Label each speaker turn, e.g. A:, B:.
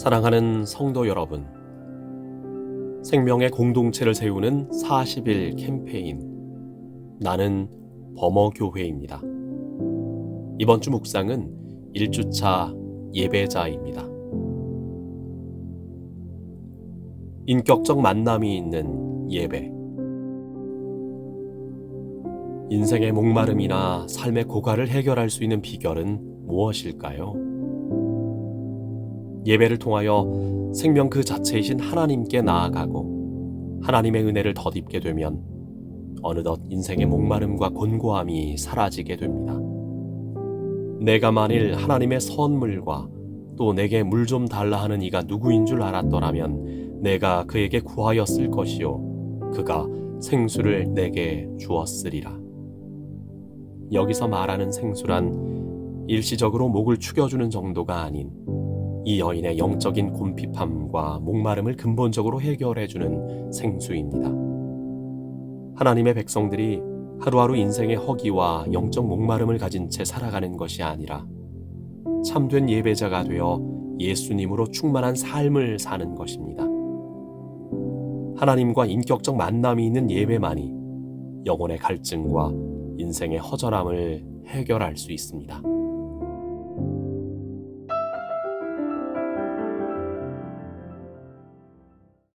A: 사랑하는 성도 여러분, 생명의 공동체를 세우는 40일 캠페인 나는 범어교회입니다. 이번 주 묵상은 1주차 예배자입니다. 인격적 만남이 있는 예배. 인생의 목마름이나 삶의 고갈을 해결할 수 있는 비결은 무엇일까요? 예배를 통하여 생명 그 자체이신 하나님께 나아가고 하나님의 은혜를 덧입게 되면 어느덧 인생의 목마름과 곤고함이 사라지게 됩니다. 내가 만일 하나님의 선물과 또 내게 물 좀 달라 하는 이가 누구인 줄 알았더라면 내가 그에게 구하였을 것이요 그가 생수를 내게 주었으리라. 여기서 말하는 생수란 일시적으로 목을 축여주는 정도가 아닌 이 여인의 영적인 곤핍함과 목마름을 근본적으로 해결해주는 생수입니다. 하나님의 백성들이 하루하루 인생의 허기와 영적 목마름을 가진 채 살아가는 것이 아니라 참된 예배자가 되어 예수님으로 충만한 삶을 사는 것입니다. 하나님과 인격적 만남이 있는 예배만이 영혼의 갈증과 인생의 허전함을 해결할 수 있습니다.